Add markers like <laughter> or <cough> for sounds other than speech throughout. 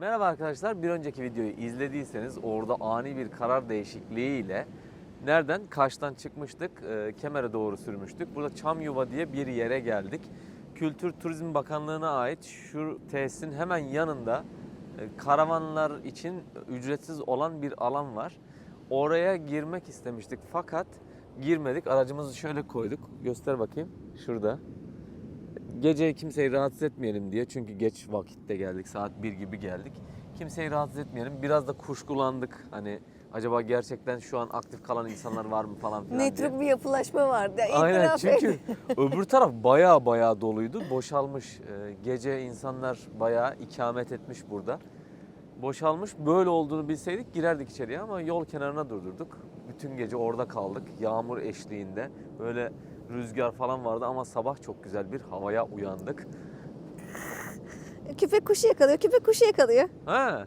Merhaba arkadaşlar. Bir önceki videoyu izlediyseniz orada ani bir karar değişikliğiyle nereden? Kaş'tan çıkmıştık. e, Kemer'e doğru sürmüştük. Burada Çamyuva diye bir yere geldik. Kültür Turizm Bakanlığı'na ait şu tesisin hemen yanında e, karavanlar için ücretsiz olan bir alan var. Oraya girmek istemiştik fakat girmedik. Aracımızı şöyle koyduk. Göster bakayım. Şurada. Gece kimseyi rahatsız etmeyelim diye çünkü geç vakitte geldik saat 1 gibi geldik. Kimseyi rahatsız etmeyelim. Biraz da kuşkulandık. Hani acaba gerçekten şu an aktif kalan insanlar var mı falan filan diye. Metrik bir yapılaşma vardı. Aynen İtiraf et. çünkü öbür taraf baya baya doluydu. Boşalmış. Ee, Gece insanlar baya ikamet etmiş burada. Boşalmış. Böyle olduğunu bilseydik girerdik içeriye ama yol kenarına durdurduk. Bütün gece orada kaldık. Yağmur eşliğinde. Böyle rüzgar falan vardı ama sabah çok güzel bir havaya uyandık. Köpek kuşu yakalıyor, köpek kuşu yakalıyor. Ha,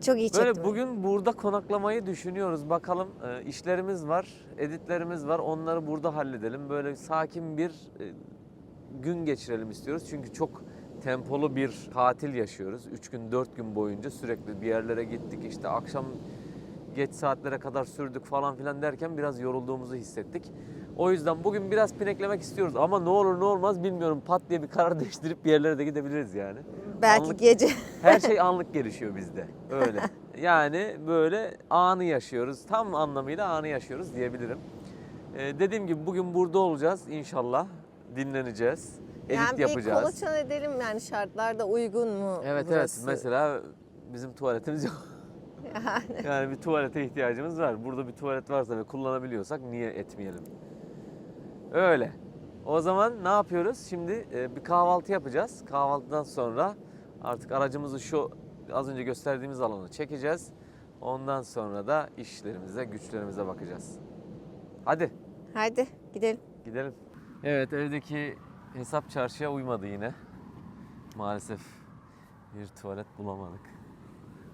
Çok iyi çektim. Böyle bugün burada konaklamayı düşünüyoruz. Bakalım e, işlerimiz var, editlerimiz var. Onları burada halledelim. Böyle sakin bir e, gün geçirelim istiyoruz. Çünkü çok tempolu bir tatil yaşıyoruz. 3 gün 4 gün boyunca sürekli bir yerlere gittik. İşte akşam geç saatlere kadar sürdük falan filan derken biraz yorulduğumuzu hissettik. O yüzden bugün biraz pineklemek istiyoruz ama ne olur ne olmaz bilmiyorum pat diye bir karar <laughs> değiştirip bir yerlere de gidebiliriz yani. Belki Anlık- gece. <laughs> her şey <laughs> anlık gelişiyor bizde. Öyle. Yani böyle anı yaşıyoruz. Tam anlamıyla anı yaşıyoruz diyebilirim. Ee, dediğim gibi bugün burada olacağız inşallah. Dinleneceğiz. Edit yani bir yapacağız. kolaçan edelim yani şartlarda uygun mu Evet burası? evet. Mesela bizim tuvaletimiz yok. Yani Yani bir tuvalete ihtiyacımız var. Burada bir tuvalet varsa ve kullanabiliyorsak niye etmeyelim? Öyle. O zaman ne yapıyoruz? Şimdi e, bir kahvaltı yapacağız. Kahvaltıdan sonra artık aracımızı şu az önce gösterdiğimiz alanı çekeceğiz. Ondan sonra da işlerimize, güçlerimize bakacağız. Hadi hadi gidelim. gidelim. Evet evdeki hesap çarşıya uymadı yine. Maalesef bir tuvalet bulamadık.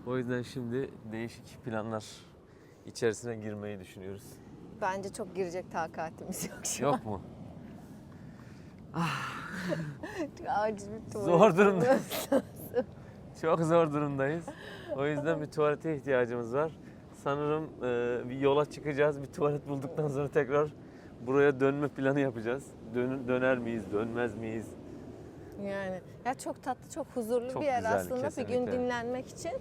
O yüzden şimdi değişik planlar içerisine girmeyi düşünüyoruz. Bence çok girecek takatimiz yok şu Yok mu? an. <laughs> Acil bir tuvalet. Zor durumdayız. Çok zor durumdayız. O yüzden bir tuvalete ihtiyacımız var. Sanırım e, bir yola çıkacağız. Bir tuvalet bulduktan sonra tekrar buraya dönme planı yapacağız. Dön, döner miyiz, dönmez miyiz? Yani ya çok tatlı, çok huzurlu Çok bir yer güzel, aslında. Bir gün dinlenmek için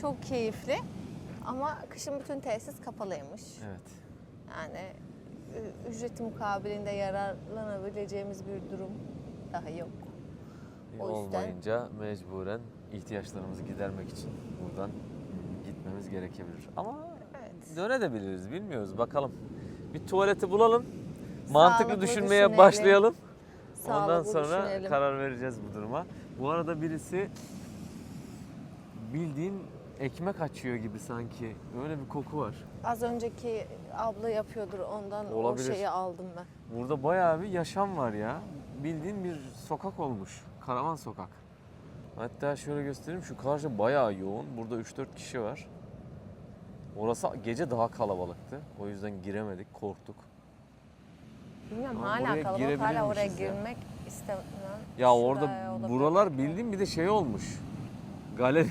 çok keyifli. Ama kışın bütün tesis kapalıymış. Evet. Yani ü- ücreti mukabilinde yararlanabileceğimiz bir durum daha yok. O yüzden- Olmayınca mecburen ihtiyaçlarımızı gidermek için buradan gitmemiz gerekebilir. Ama Evet. dönebiliriz bilmiyoruz bakalım. Bir tuvaleti bulalım. Mantıklı Sağlıklı düşünmeye düşünelim. başlayalım. Ondan Sağlıklı sonra düşünelim. karar vereceğiz bu duruma. Bu arada birisi bildiğin ekmek açıyor gibi sanki. Öyle bir koku var. Az önceki abla yapıyordur ondan Olabilir. o şeyi aldım ben. Burada bayağı bir yaşam var ya. Bildiğin bir sokak olmuş. Karavan sokak. Hatta şöyle göstereyim şu karşı bayağı yoğun. Burada 3-4 kişi var. Orası gece daha kalabalıktı. O yüzden giremedik, korktuk. Bilmiyorum Ama hala kalabalık hala oraya ya. girmek istemem. Ya Şuraya orada buralar belki. bildiğin bir de şey olmuş. Galeri.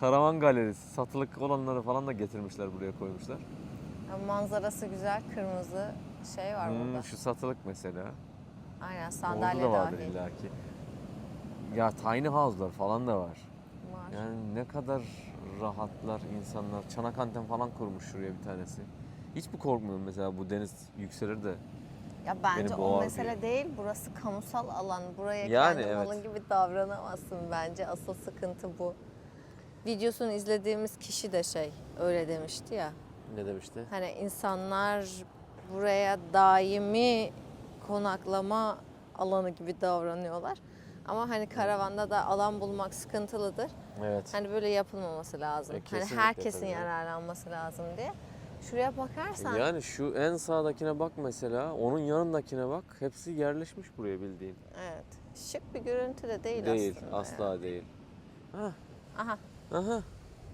Karavan galerisi. Satılık olanları falan da getirmişler buraya koymuşlar. Ya manzarası güzel, kırmızı şey var Hmm, burada. şu satılık mesela. Aynen Orada sandalye da vardır dahil. illaki. Ya tiny house'lar falan da var. Var. Yani ne kadar rahatlar insanlar. Çanak anten falan kurmuş şuraya bir tanesi. Hiç mi korkmuyorsun mesela bu deniz yükselir de? Ya bence o mesele diye. değil. Burası kamusal alan. Buraya Yani kendi evet. malın gibi davranamazsın bence. Asıl sıkıntı bu. Videosunu izlediğimiz kişi de şey öyle demişti ya. Ne demişti? Hani insanlar buraya daimi konaklama alanı gibi davranıyorlar. Ama hani karavanda da alan bulmak sıkıntılıdır. Evet. Hani böyle yapılmaması lazım. E, hani herkesin tabii. yararlanması lazım diye. Şuraya bakarsan Yani şu en sağdakine bak mesela, onun yanındakine bak. Hepsi yerleşmiş buraya bildiğin. evet şık bir görüntü de değil, Değil, aslında. asla yani. değil. Hah, Aha. Aha.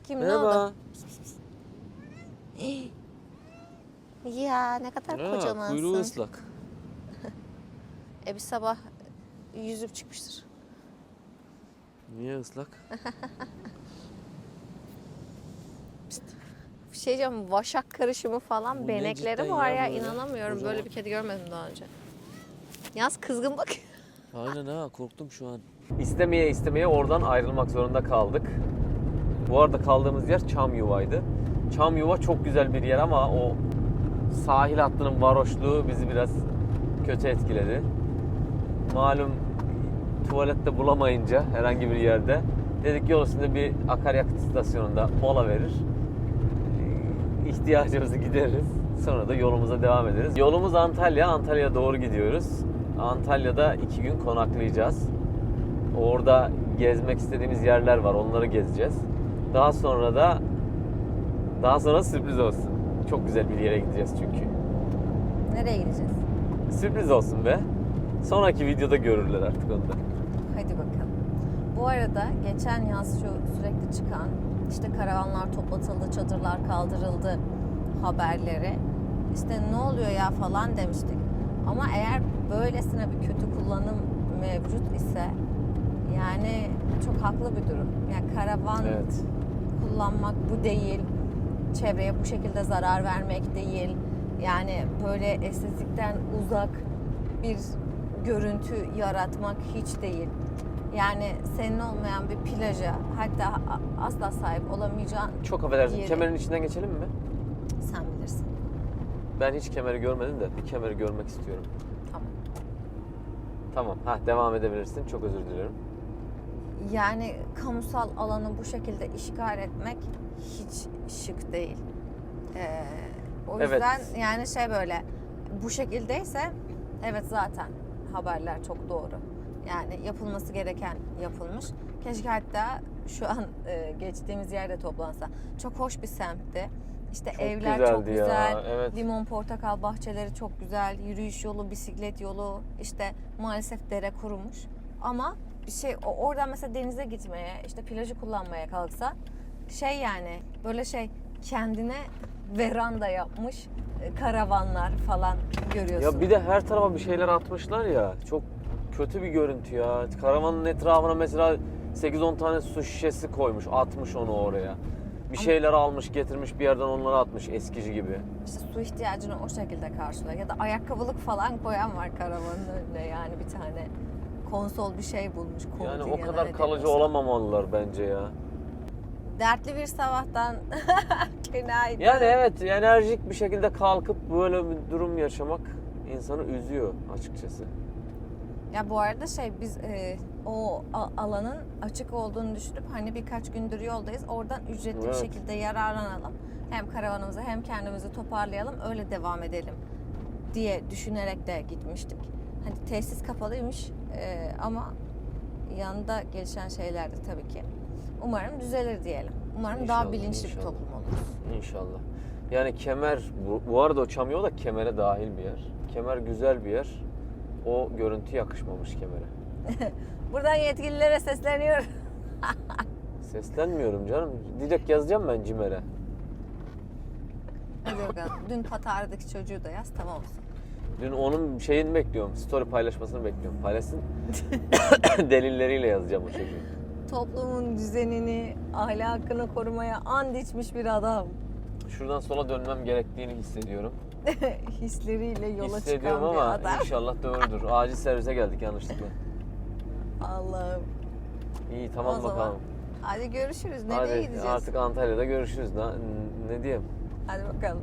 Kim ne Merhaba. oldu? <gasps> Ya ne kadar Ha, kocamansın. kuyruğu ıslak. <laughs> E bir sabah yüzüp çıkmıştır. Niye ıslak? <laughs> Bir şey diyeceğim vaşak karışımı falan Bu ne benekleri cidden var ya ya, böyle? inanamıyorum. Kocaman. Böyle bir kedi görmedim daha önce. Yaz kızgın bak. Aynen ha korktum şu an. İstemeye istemeye oradan ayrılmak zorunda kaldık. Bu arada kaldığımız yer Çam Yuva'ydı. Çam Yuva çok güzel bir yer ama o sahil hattının varoşluğu bizi biraz kötü etkiledi. Malum tuvalette bulamayınca herhangi bir yerde dedik yol üstünde bir akaryakıt istasyonunda mola verir. Ee, ihtiyacımızı gideririz. Sonra da yolumuza devam ederiz. Yolumuz Antalya. Antalya'ya doğru gidiyoruz. Antalya'da iki gün konaklayacağız. Orada gezmek istediğimiz yerler var. Onları gezeceğiz. Daha sonra da daha sonra sürpriz olsun. Çok güzel bir yere gideceğiz çünkü. Nereye gideceğiz? Sürpriz olsun be. Sonraki videoda görürler artık onu da. Hadi bakalım. Bu arada geçen yaz şu sürekli çıkan işte karavanlar toplatıldı, çadırlar kaldırıldı haberleri. İşte ne oluyor ya falan demiştik. Ama eğer böylesine bir kötü kullanım mevcut ise yani çok haklı bir durum. Yani karavan Evet. Kullanmak bu değil. Çevreye bu şekilde zarar vermek değil. Yani böyle estetikten uzak bir görüntü yaratmak hiç değil. Yani senin olmayan bir plaja hatta asla sahip olamayacağın Çok affedersin. Yeri. Kemerin içinden geçelim mi? sen bilirsin. Ben hiç kemeri görmedim de bir kemeri görmek istiyorum. Tamam. Tamam. Ha devam edebilirsin. Çok özür dilerim. Yani kamusal alanı bu şekilde işgal etmek hiç şık değil. Ee, o Evet. yüzden yani şey böyle bu şekildeyse evet zaten haberler çok doğru. Yani yapılması gereken yapılmış. Keşke hatta şu an e, geçtiğimiz yerde toplansa. Çok hoş bir semtti. İşte Çok evler çok ya, güzel. evet. Limon portakal bahçeleri çok güzel. Yürüyüş yolu, bisiklet yolu. işte maalesef dere kurumuş. Ama bir şey oradan mesela denize gitmeye, işte plajı kullanmaya kalksa şey yani böyle şey kendine veranda yapmış e, karavanlar falan görüyorsun. Ya bir de her tarafa bir şeyler atmışlar ya. Çok kötü bir görüntü ya. Karavanın etrafına mesela 8-10 tane su şişesi koymuş. Atmış onu oraya. Bir şeyler almış getirmiş bir yerden onları atmış eskici gibi. İşte su ihtiyacını o şekilde karşılıyor. Ya da ayakkabılık falan koyan var karavanın önüne yani bir tane konsol bir şey bulmuş. Yani o kadar kalıcı deniyorsa. olamamalılar bence ya. Dertli bir sabahtan <laughs> günaydın. Yani evet enerjik bir şekilde kalkıp böyle bir durum yaşamak insanı üzüyor açıkçası. Ya bu arada şey biz e, o alanın açık olduğunu düşünüp hani birkaç gündür yoldayız. Oradan ücretli Evet. bir şekilde yararlanalım. Hem karavanımızı hem kendimizi toparlayalım öyle devam edelim diye düşünerek de gitmiştik. Hani tesis kapalıymış e, ama yanında gelişen şeyler de tabii ki. Umarım düzelir diyelim. Umarım İnşallah, daha bilinçli bir inşallah. toplum oluruz. İnşallah. Yani kemer, bu, bu arada o çam yolu da kemere dahil bir yer. Kemer güzel bir yer. O görüntü yakışmamış kemere. <laughs> Buradan yetkililere sesleniyorum. <laughs> Seslenmiyorum canım. Direkt yazacağım ben Cimer'e. Hadi bakalım. Dün Patar'daki çocuğu da yaz tamam olsun. Dün onun şeyini bekliyorum. Story paylaşmasını bekliyorum. Paylaşsın. <laughs> Delilleriyle yazacağım o çocuğu. toplumun düzenini, ahlakını korumaya and içmiş bir adam. Şuradan sola dönmem gerektiğini hissediyorum. <laughs> Hisleriyle yola Hissediyorum çıkan bir ama adam. inşallah doğrudur. Acil servise geldik yanlışlıkla. Allah'ım. İyi tamam O zaman bakalım. Hadi görüşürüz. Nereye Hadi gideceğiz? artık Antalya'da görüşürüz. Ne, ne diyeyim? Hadi bakalım.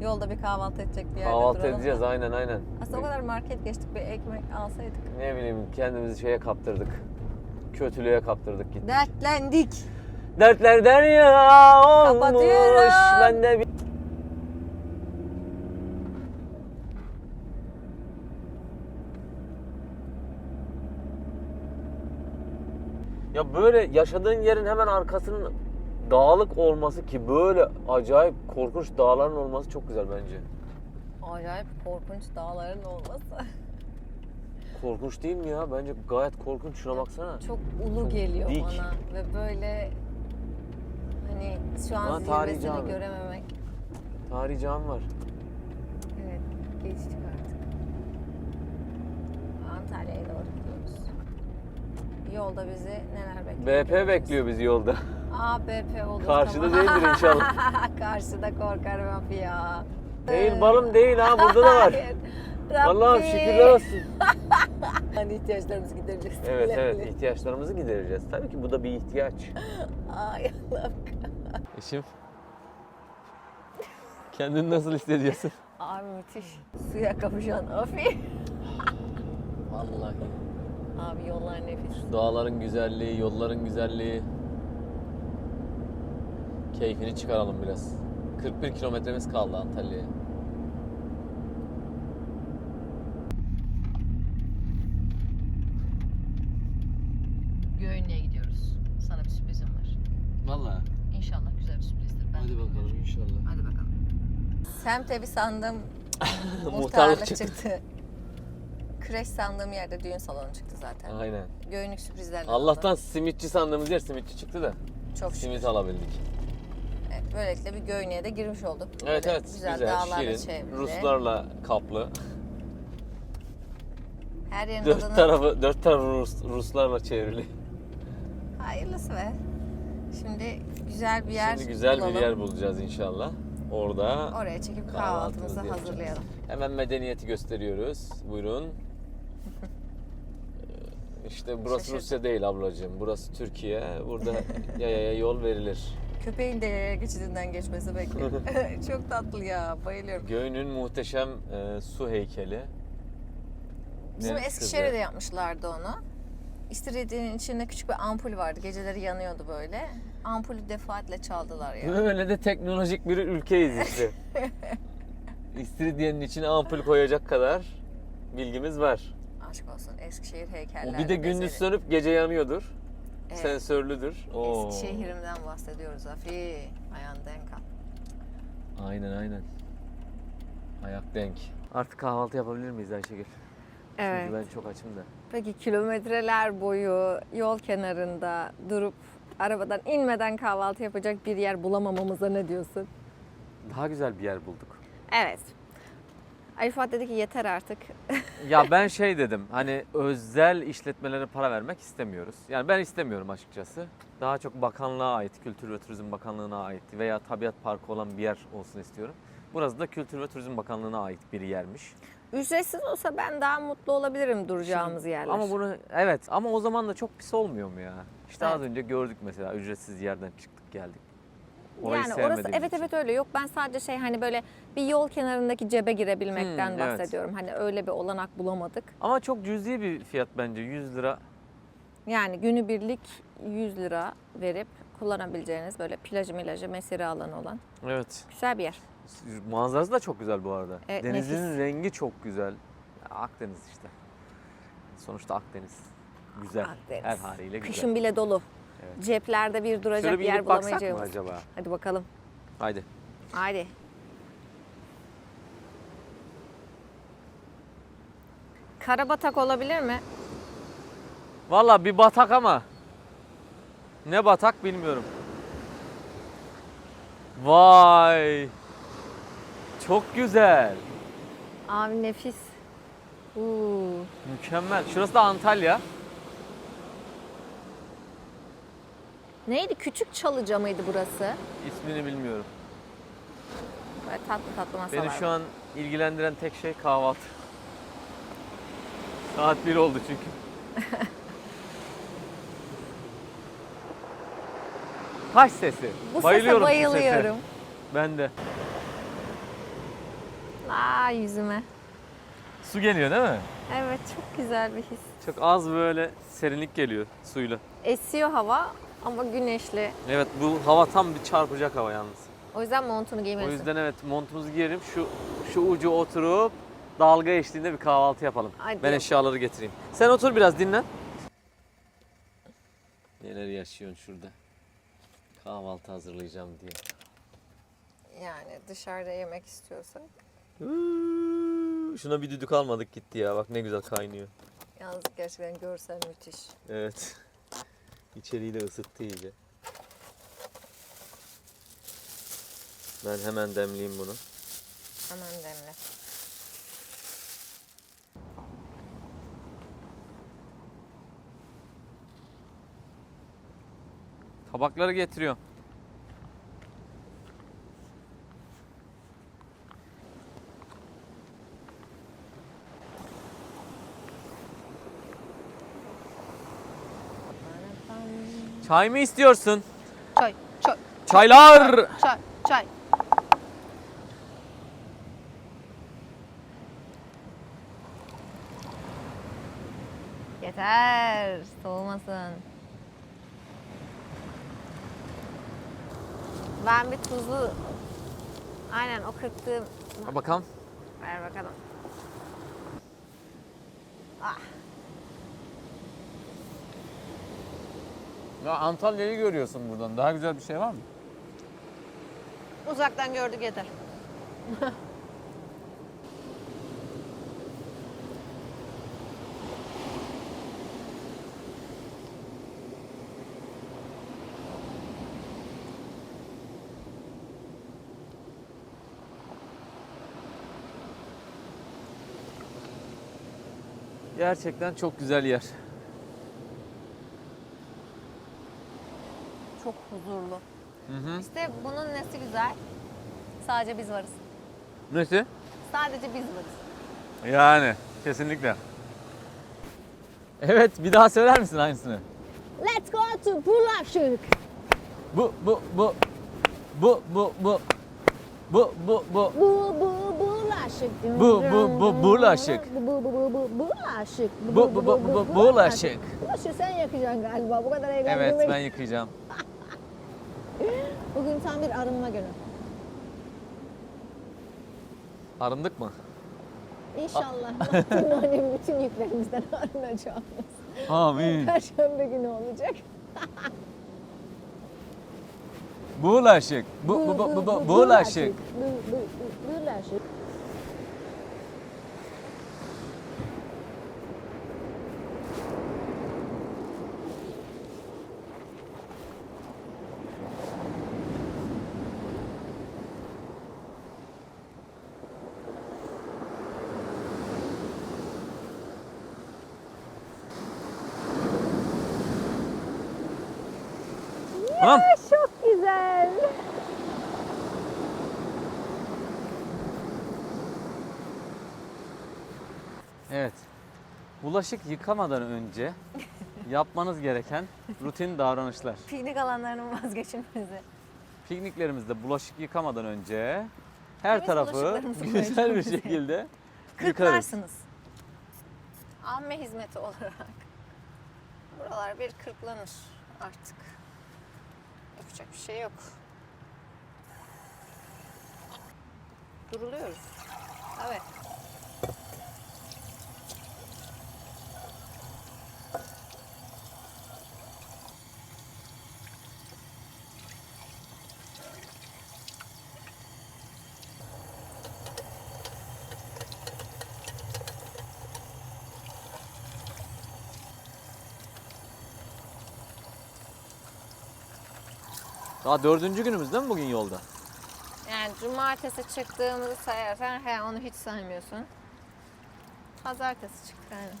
Yolda bir kahvaltı edecek bir yerde Kahvaltı duralım edeceğiz aynen aynen. Aslında o kadar market geçtik bir ekmek alsaydık. Ne bileyim kendimizi şeye kaptırdık. Kötülüğe kaptırdık gittik. Dertlendik. Dertler derya olmuş. Kapatıyorum. Ben de bir... Ya böyle yaşadığın yerin hemen arkasının dağlık olması ki böyle acayip korkunç dağların olması çok güzel bence. Acayip korkunç dağların olması. Korkunç değil mi ya? Bence gayet korkunç. Şuna baksana. Çok ulu Çok geliyor dik. bana ve böyle hani şu an tarihi zirvesini görememek. Tarihi cami var. Evet, geçtik artık. Antalya'ya doğru gidiyoruz. yolda bizi neler bekliyor. BP bekliyor bizi yolda. <laughs> Aa BP olur Karşıda tamam. değildir inşallah. <laughs> Karşıda korkarım abi ya. Değil balım değil ha burada da var. <laughs> Allah'ım şükürler olsun. <laughs> Hani ihtiyaçlarımızı gidereceğiz. Evet evet ihtiyaçlarımızı gidereceğiz. Tabii ki bu da bir ihtiyaç. Ay Allah'ım. Eşim. Kendini nasıl hissediyorsun? Abi müthiş. Suya kavuşan Afi. Vallahi. Abi yollar nefis. Dağların güzelliği, yolların güzelliği. Keyfini çıkaralım biraz. 41 kilometremiz kaldı Antalya'ya. Göğünlüğe gidiyoruz. Sana bir sürprizim var. Vallahi. İnşallah güzel bir sürprizdir. Ben Hadi bakalım inşallah. Hadi bakalım. Semt evi sandım. <laughs> Muhtarlık çıktı. Kreş sandığım yerde düğün salonu çıktı zaten. Aynen. Göğünlük sürprizlerle Allah'tan oldu. simitçi sandığımız yer simitçi çıktı da. çok şükür. Simit alabildik. Evet, böylelikle bir göğünlüğe de girmiş olduk. Evet Böyle evet Güzel, güzel, dağlarla şirin, çevrili. Ruslarla kaplı. Her yerin Dört adını... tarafı dört tarafı Rus, Ruslarla çevrili. Hayırlısı be. Şimdi güzel bir yer Şimdi güzel bulalım. bir yer bulacağız inşallah. Orada Oraya çekip kahvaltımızı kahvaltımızı hazırlayalım. Hemen medeniyeti gösteriyoruz. Buyurun. <laughs> İşte burası Şaşırdım. Rusya değil ablacığım. Burası Türkiye. Burada <laughs> yayaya yol verilir. Köpeğin de yaya geçidinden geçmesi bekliyorum. <laughs> <laughs> Çok tatlı ya. Bayılıyorum. Göynün muhteşem e, su heykeli. Bizim Deniz Eskişehir'de kızı. yapmışlardı onu. İstiridye'nin içinde küçük bir ampul vardı. Geceleri yanıyordu böyle. Ampulü defaatle çaldılar ya. Böyle de teknolojik bir ülkeyiz işte. <laughs> İstiridyenin içine ampul koyacak kadar bilgimiz var. Aşk olsun Eskişehir heykellerle O bir de gündüz sönüp gece yanıyordur. Evet. Sensörlüdür. Oo. Eskişehir'imden bahsediyoruz Afi. Ayağın denk al. Aynen aynen. Ayak denk. Artık kahvaltı yapabilir miyiz Ayşegül? Evet. Çünkü ben çok açım da. Peki kilometreler boyu yol kenarında durup arabadan inmeden kahvaltı yapacak bir yer bulamamamıza ne diyorsun? Daha güzel bir yer bulduk. Evet. Arifat dedi ki yeter artık. ya <laughs> ben şey dedim hani özel işletmelere para vermek istemiyoruz. Yani ben istemiyorum açıkçası. Daha çok bakanlığa ait, Kültür ve Turizm Bakanlığı'na ait veya tabiat parkı olan bir yer olsun istiyorum. Burası da Kültür ve Turizm Bakanlığı'na ait bir yermiş. Ücretsiz olsa ben daha mutlu olabilirim duracağımız yerler. Ama bunu evet ama o zaman da çok pis olmuyor mu ya? İşte az Evet. önce gördük mesela ücretsiz yerden çıktık geldik. Orayı yani orası sevmediğimiz evet için. evet öyle. Yok ben sadece şey hani böyle bir yol kenarındaki cebe girebilmekten Hmm, evet. bahsediyorum. Hani öyle bir olanak bulamadık. Ama çok cüzi bir fiyat bence 100 lira. Yani günübirlik 100 lira verip kullanabileceğiniz böyle plajı milajı mesire alanı olan Evet. güzel bir yer. Manzarası da çok güzel bu arada. Evet, Denizin nefis. rengi çok güzel. Akdeniz işte. Sonuçta Akdeniz. Güzel. Akdeniz. Her haliyle güzel. Kışın bile dolu. Evet. Ceplerde bir duracak Şöyle bir yer inip baksak mı bulamayacağımız. acaba? Hadi bakalım. Haydi. Haydi. Karabatak olabilir mi? Valla bir batak ama. Ne batak bilmiyorum. Vay. Çok güzel. Abi nefis. Uuu. Mükemmel. Şurası da Antalya. Neydi? Küçük Çalıca mıydı burası? İsmini bilmiyorum. Böyle tatlı tatlı masalar. Beni şu an ilgilendiren tek şey kahvaltı. Saat 1 oldu çünkü. <laughs> Taş sesi. Bu Bayılıyorum sese bu sese. bayılıyorum. Ben de. Aa yüzüme. Su geliyor değil mi? Evet çok güzel bir his. Çok az böyle serinlik geliyor suyla. Esiyor hava ama güneşli. Evet bu hava tam bir çarpacak hava yalnız. O yüzden montunu O giymelisin. yüzden evet montumuzu giyelim. Şu şu ucu oturup dalga eşliğinde bir kahvaltı yapalım. Hadi. Ben eşyaları getireyim. Sen otur biraz dinlen. Neler yaşıyorsun şurada? Kahvaltı hazırlayacağım diye. Yani dışarıda yemek istiyorsak. Şuna bir düdük almadık gitti ya. Bak ne güzel kaynıyor. Yalnız gerçekten görsel müthiş. Evet içeriğiyle ısıttı iyice. Ben hemen demleyeyim bunu. Hemen demle. Tabakları getiriyorum. Çay mı istiyorsun? Çay, çay, Çaylar! çay, çay. Yeter, soğumasın. Ben bir tuzlu, aynen o kırktığım, Ha bakalım. ver bakalım. Ah, Ya Antalya'yı görüyorsun buradan. Daha güzel bir şey var mı? uzaktan gördük yeter. Gerçekten çok güzel yer. Huzurlu. Hı hı. İşte bunun nesi güzel? Sadece biz varız. Nesi? Sadece biz varız. Yani kesinlikle. Evet bir daha söyler misin aynısını? Let's go to Bulaşık. Bu bu bu bu bu bu bu bu bu Bu bu bulaşık. Bu, bu, bu, bulaşık. Bu bu bu bu bulaşık. bu bu bu bu bulaşık. Bulaşık sen yakacaksın galiba. Bu kadar eğlendirmek. Evet ben yıkayacağım. Bugün tam bir arınma günü. Arındık mı? İnşallah Mahtumani'nin bütün yüklerimizden arınacağımız. Amin. Perşembe günü olacak. Bulaşık. Bu bu bu bu, bu bulaşık. Bu bu bu bulaşık. Tamam. Çok güzel. Evet. Bulaşık yıkamadan önce <laughs> yapmanız gereken rutin davranışlar. Piknik alanlarının vazgeçilmezi. Pikniklerimizde bulaşık yıkamadan önce her Temiz tarafı bulaşıklarımızı <laughs> güzel bir şekilde yıkarız. Kırklarsınız. Amme hizmeti olarak. Buralar bir kırklanır artık. Yapacak bir şey yok. Duruluyoruz. Evet. Daha dördüncü günümüz değil mi bugün yolda? Yani cumartesi çıktığımızı sayarsan he onu hiç saymıyorsun. Pazartesi çıktık aynen.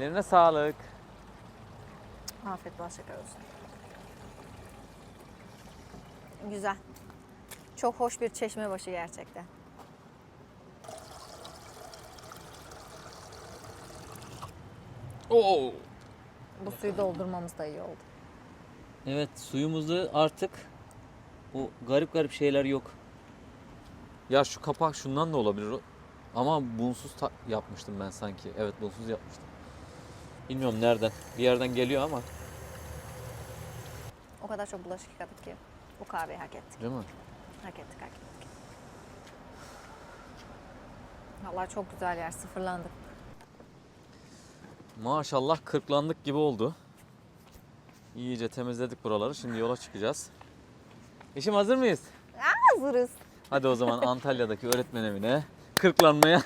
Ellerine sağlık. Afiyet bal şeker olsun. Güzel. Çok hoş bir çeşme başı gerçekten. Oo. Bu suyu doldurmamız da iyi oldu. Evet suyumuzda artık o garip garip şeyler yok. Ya şu kapak şundan da olabilir. o. Ama bunsuz ta- yapmıştım ben sanki. Evet bunsuz yapmıştım. Bilmiyorum nereden. Bir yerden geliyor ama. O kadar çok bulaşık yıkadık ki bu kahveyi hak ettik. Değil mi? Hak ettik, hak ettik. Vallahi çok güzel yer, sıfırlandık. Maşallah kırklandık gibi oldu. İyice temizledik buraları. Şimdi yola çıkacağız. Eşim hazır mıyız? Hazırız. Hadi o zaman Antalya'daki öğretmen evine kırklanmaya.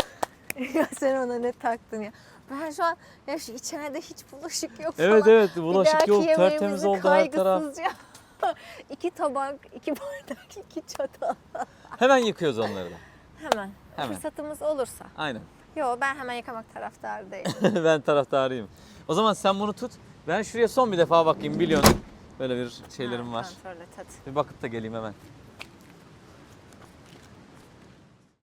<laughs> ya sen ona ne taktın ya? Ben şu an ya şu içeride hiç bulaşık yok evet falan. evet Bir bulaşık yok tertemiz oldu her taraf. <laughs> iki tabak, iki bardak, <laughs> iki çatal. Hemen yıkıyoruz onları da. Hemen. Hemen. Fırsatımız olursa. Aynen. Yo ben hemen yıkamak taraftarı değilim. <laughs> ben taraftarıyım. O zaman sen bunu tut. Ben şuraya son bir defa bakayım biliyorsun. Böyle bir şeylerim Ha, var. Kontrol et hadi. Bir bakıp da geleyim hemen.